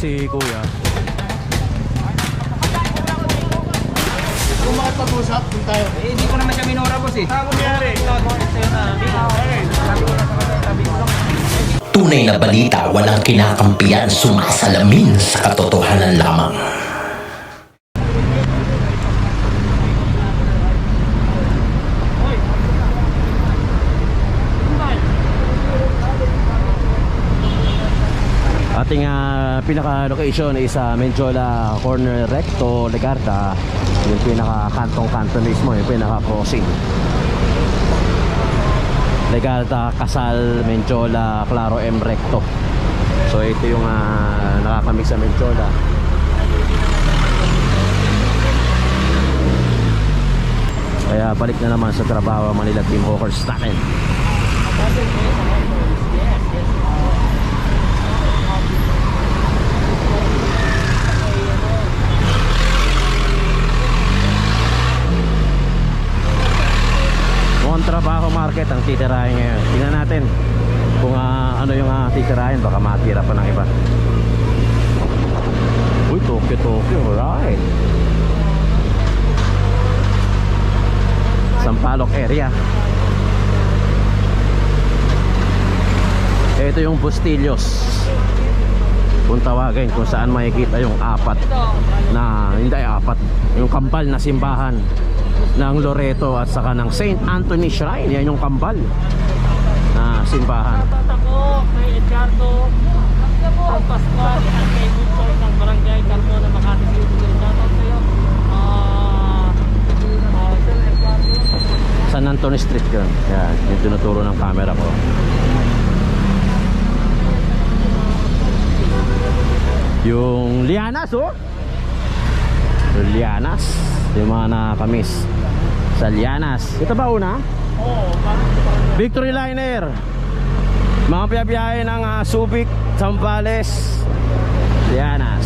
si Kuya. Kung makapag-usap, kung tayo. Eh, hindi ko naman siya minura, boss eh. Ano nangyari? Tunay na balita walang kinakampiyan sumasalamin sa katotohanan lamang. Ating ah, pinaka-location is sa Menjola Corner Recto, Legarda. Yung pinaka-kantong-kanto mismo, yung pinaka-crossing. Legarda, Casal, Menjola, Claro M Recto. So ito yung uh, nakakamig sa Menjola. Kaya balik na naman sa trabaho Manila Team Hawkers natin. Trabaho market ang titirahin ngayon. Tingnan natin kung ah, ano yung uh, titirahin. Baka matira pa ng iba. Uy, Tokyo, Tokyo. Alright. Sampaloc area. Ito yung Bustillos. Kung tawagin kung saan makikita yung apat na, hindi apat, yung kambal na simbahan ng Loreto at saka ng St. Anthony Shrine. Yan yung kambal na simbahan. Tatako, kay Edgardo, San Pascual, at kay Butchor ng Barangay Carmona, Makati City. Shoutout sa'yo. Ah, ah. San Antonio Street yun. Yan, yung tinuturo ng camera ko. Yung Lianas, oh! Yung Lianas. Yung mga nakakamis. Sa Lianas. Ito ba una? Oo, Victory Liner. Mga piyabiyahe ng uh, Subic, Zambales, Lianas.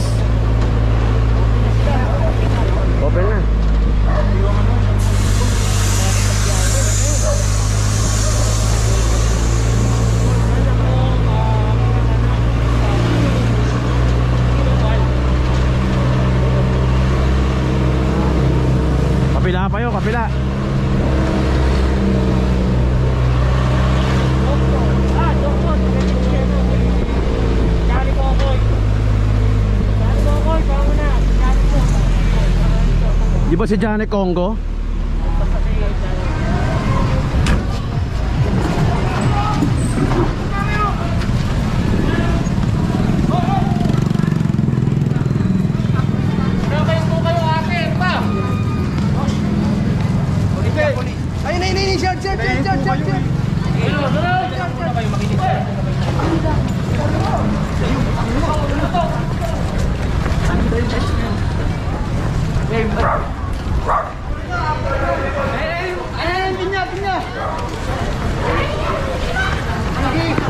Open na. Kapila pa yun, kapila. Ah, Dokon. Kali ko ako. Kali ko ako, kamo na. Kali ko. Di ba si Janet Congo? Sabay po kayo ate, pa. Ayun, ayun, ayun, short, short, short, short, short, short. Hello, hello. Ayun, pinya, pinya.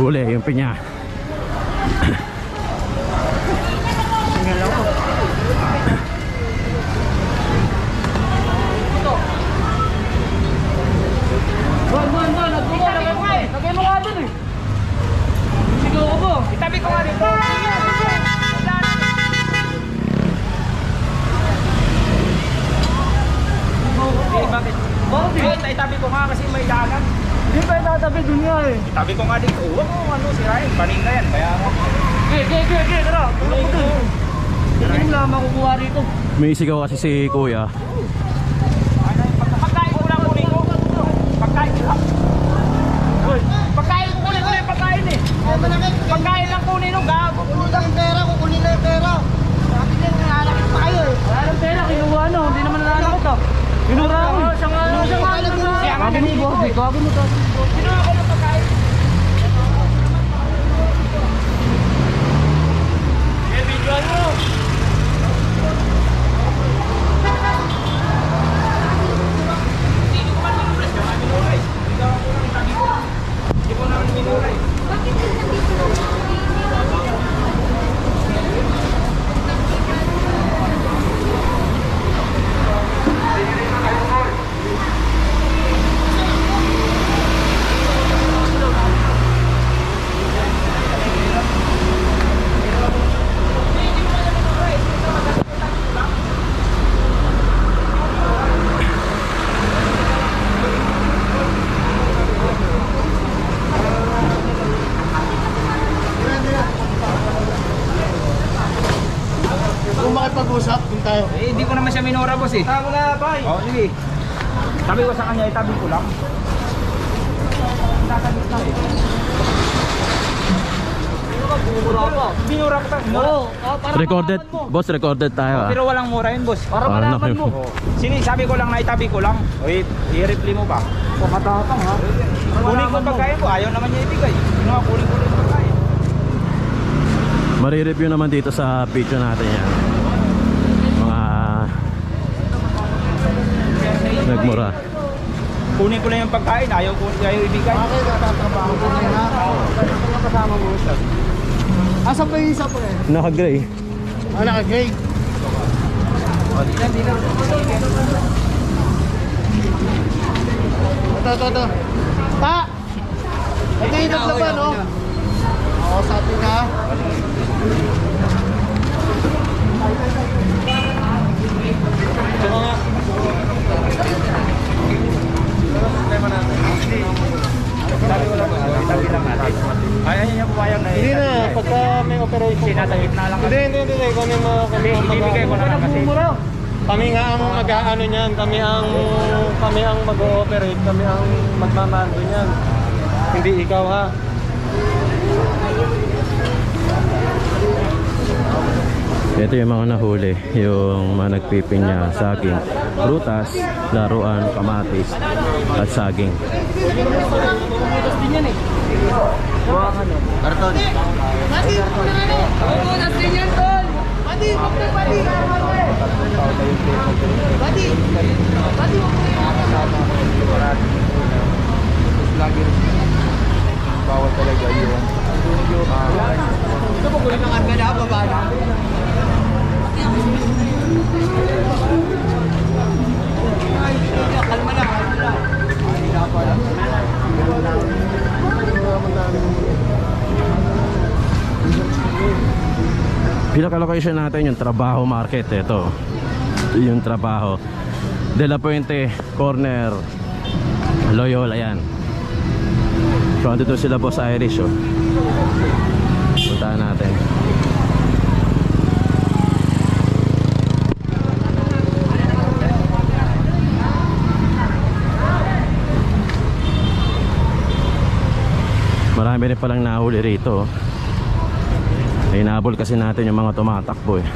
Huli, yung pinya. Bon, bon, bon. Nagbuko, lagay mo nga eh. Lagay mo nga dun eh. Sigaw ko po. Itabi ko nga dito. Eh, bakit? Bakit? Eh, itabi ko nga kasi may dagat. Hindi pa itatabi dun nga eh. Itabi ko nga dito. Huwag mo ano, sirain. Panin na yan. Kaya ako. Okay, okay, okay, okay. Tara. Tulog ko dun. Hindi mo lang makukuha rito. May sigaw kasi si Kuya. Pagkain ko lang kunin ko. Pagkain ko lang. Uy, Pagkain ko kunin kunin pagkain eh. Pagkain lang kunin no, gago. Kukunin lang yung pera, kukunin lang yung pera. Sabi niya, nangalakit pa kayo eh. Wala ng pera, kinuha no, hindi naman nanalo to. Kinuha ko. Nga, siya nga. Siya nga ganun mo, to. Kinuha ko ng. Eh, video mo. Hindi ko man minura. Siya nga minura eh. Hindi ko lang itabi ko. Hindi ko naman minura eh. boss eh. Tama na, bay. Oo, sige. Sabi ko sa kanya, itabi ko lang. Tatagit lang eh. Mura pa. Binura ko tayo. Oo. para Recorded, boss, recorded tayo ah. Pero walang mura yun, boss. Para Ah, malaman naku. mo. Sini, sabi ko lang na itabi ko lang. I- i-reply mo pa. Pakatatang ha. Kunin ko pagkain ko, ayaw naman niya ibigay. Ano nga, kunin ko lang pagkain. Marireview naman dito sa video natin yan. Nagmura. Kunin ko lang yung pagkain, ayaw ko ayaw ibigay. Okay, natatrabaho ko na yun ha. kasama mo. Asan ba yung isa po eh? Naka-gray. Ah, naka-gray. Ito, ito, ito. Pa! Ito yung naglaban, no? Oo, sa atin ha. Sabi ko lang, itabi lang natin. Ay, ayaw niya pumayag na Hindi na, pagka may operation. Sinasa gitna lang Hindi, hindi. Kami mga kami ang Ibibigay ko na lang kasi. Kami nga ang mag-aano niyan, kami ang kami ang mag-ooperate, kami ang magmamando niyan. Hindi ikaw ha. Ito yung mga nahuli, yung mga nagpipinya, saging, prutas, laruan, kamatis, at saging. Bawal talaga yung Pinaka-location natin yung Trabaho Market. Ito, yung Trabaho. De La Puente, corner, Loyola yan. So, andito sila Boss Irish. Oh. Puntahan natin. Marami rin palang nahuli rito. oh. Hinabol kasi natin yung mga tumatakbo eh.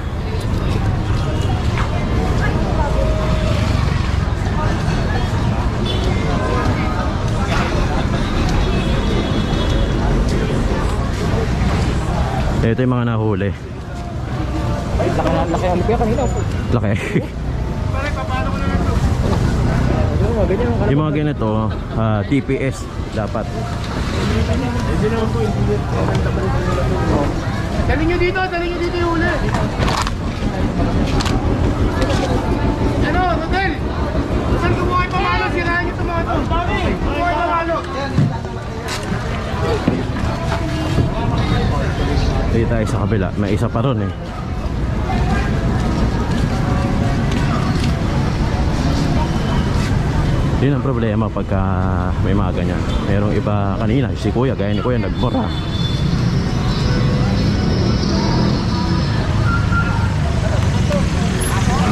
Ito yung mga nahuli. Laki, laki ano kaya kanina po. Laki. yung mga ganito, ah, TPS dapat. Dali nyo dito, dali nyo dito yung uli. Ano, Rodel? Saan kumuha yung pamalo? Sirahan nyo ito mga ito. Kumuha yung pamalo. Dito tayo sa kabila. May isa pa ron eh. Yun ang problema pagka may mga ganyan. Merong iba kanina, si kuya, gaya ni kuya, nagmura.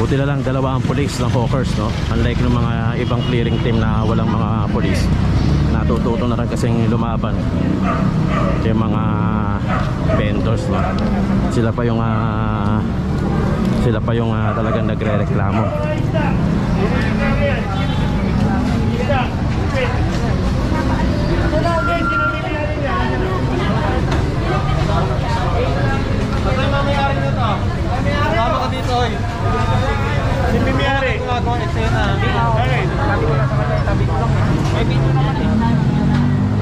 Buti na lang dalawa ang police ng hawkers, no? Unlike ng mga ibang clearing team na walang mga police. Natututo na rin kasing lumaban. Yung mga vendors, no? Sila pa yung ah, sila pa yung ah, talagang nagre-reklamo. Ano yung mamayari nito? Tama ka dito oy. Si Gagawa ng eksena. Sabi ko lang sa kanya, itabi ko lang. May video naman eh.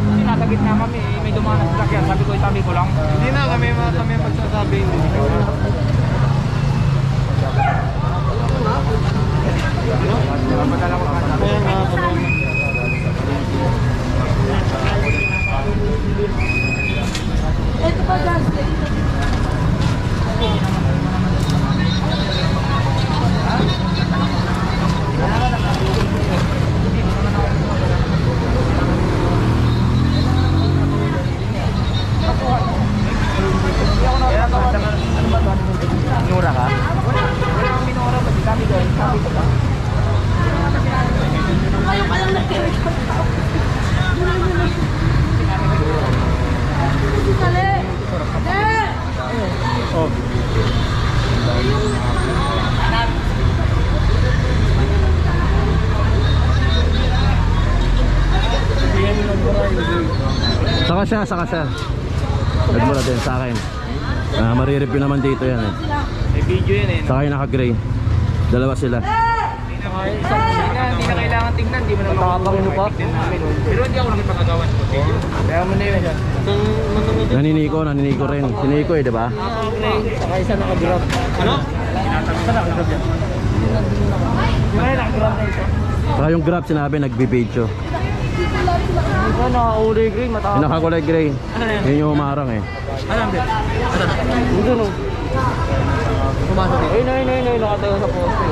Kasi nasa gitna kami eh. May dumanas sa sakyan. Sabi ko, itabi ko lang. Hindi na kami mga kami magsasabi. Padala ko pa. Kaya nga kami. Kaya ba? Ano ba? Minura ka? Wala. Wala akong minura. Ba't itabi ko? Itabi ko lang. Siya, saka siya. Nagmura din sa akin. Ah, marireview naman dito yan eh. May video yan eh. Saka yung naka-gray. Dalawa sila. Isang na, hindi na kailangan tingnan, hindi mo na makakapang mo pa. Pero hindi ako nakipagagawa sa video. Kaya mo na yun. Naniniko, naniniko rin. Siniko eh, di ba? Saka isa nakagrab. Ano? Isa nakagrab yan. Di ba yung nakagrab na isa? Saka yung grab sinabi nagbibidyo. Nakauli green, Yung matapos. nakakulay gray. Yun yung umarang eh. Ano ang bet? Ito no. Pumasok dito. Ayun, ayun, ayun, ayun, nakatayo sa poste.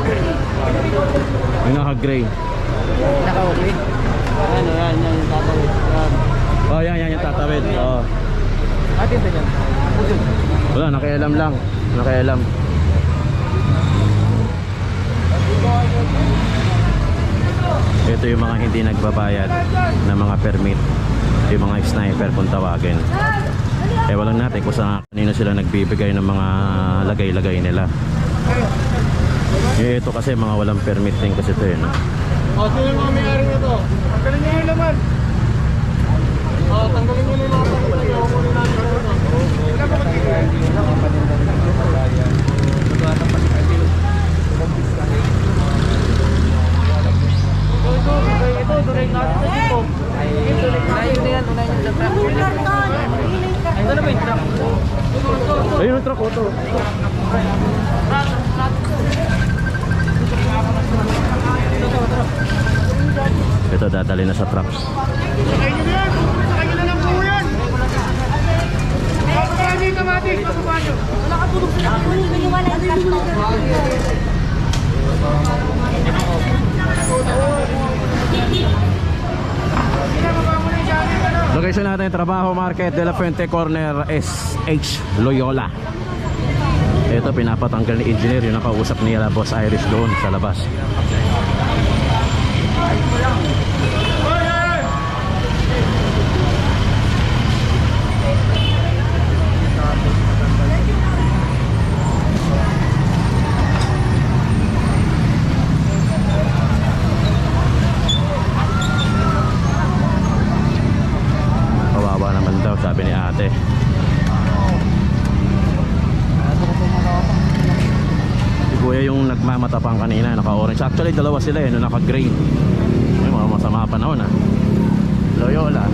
Yung naka-gray. Nakauli. Ano, yan, yan, yung tatawid. Yan. Oh, yan, yan yung tatawid. Oo. Atin ba yan? Wala, nakialam lang. Nakialam. Ito yung mga hindi nagbabayad ng mga permit. Yung mga sniper kung tawagin. Ewan lang natin kung sa kanino sila nagbibigay ng mga lagay-lagay nila. Eh, ito kasi mga walang permit din kasi ito yun. O, sino yung mga may-ari nito? Tanggalin niyo yung laman. O, tanggalin niyo yung laman. Natin ito. Ilan ba magkita? Ito, ito, tunay natin sa dito. Unayin na yan, unayin yung truck. Ay, ano ba yung truck? Ayun yung truck ko to. Ito dadali na sa trucks. Sakay niyo na yan. Sakay niyo na lang po yan. Pagkakaan niyo yung kamatis. Pagkakaan niyo. Pinababa mo na yung jacket. Location natin, Trabaho Market de la Fuente Corner SH Loyola. Ito pinapatanggal ni engineer yung nakausap niya Boss Irish doon sa labas. Sabi ni ate. Si kuya yung nagmamatapang kanina, naka-orange. Actually, dalawa sila eh, no, naka-green. May mga masama panahon ah. Loyola.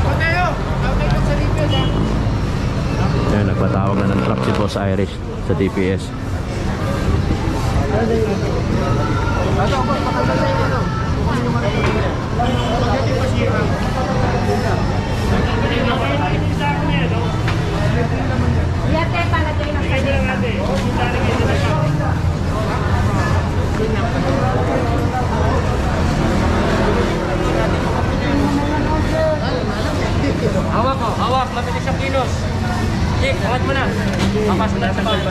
Mateo, update ko sa Lipias ha. Ayun, nagpatawag na Boss Irish sa DPS. Hawak ko, hawak, mabilis ang kilos. Sige, bakit mo na. Papasok na sa bawal.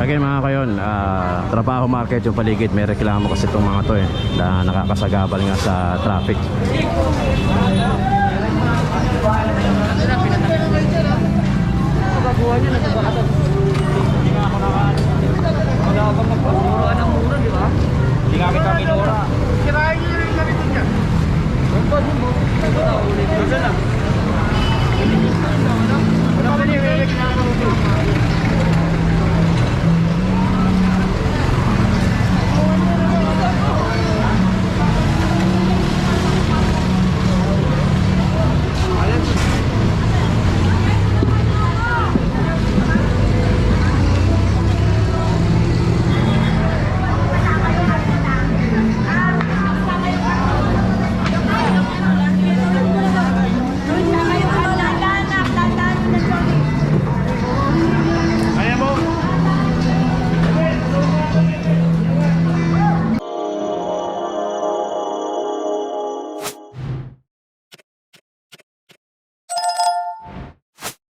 Again mga kayon, uh, trabaho market yung paligid, may reklamo kasi itong mga to eh, na nakakasagabal nga sa traffic. Pagkakuha niya, nagkabakatot. Hindi nga ako nakaano. Wala akong magpapuro gamit ang minura. Sirahin nyo rin na rito dyan. Ang pa din mo. Wala pa din yung electric na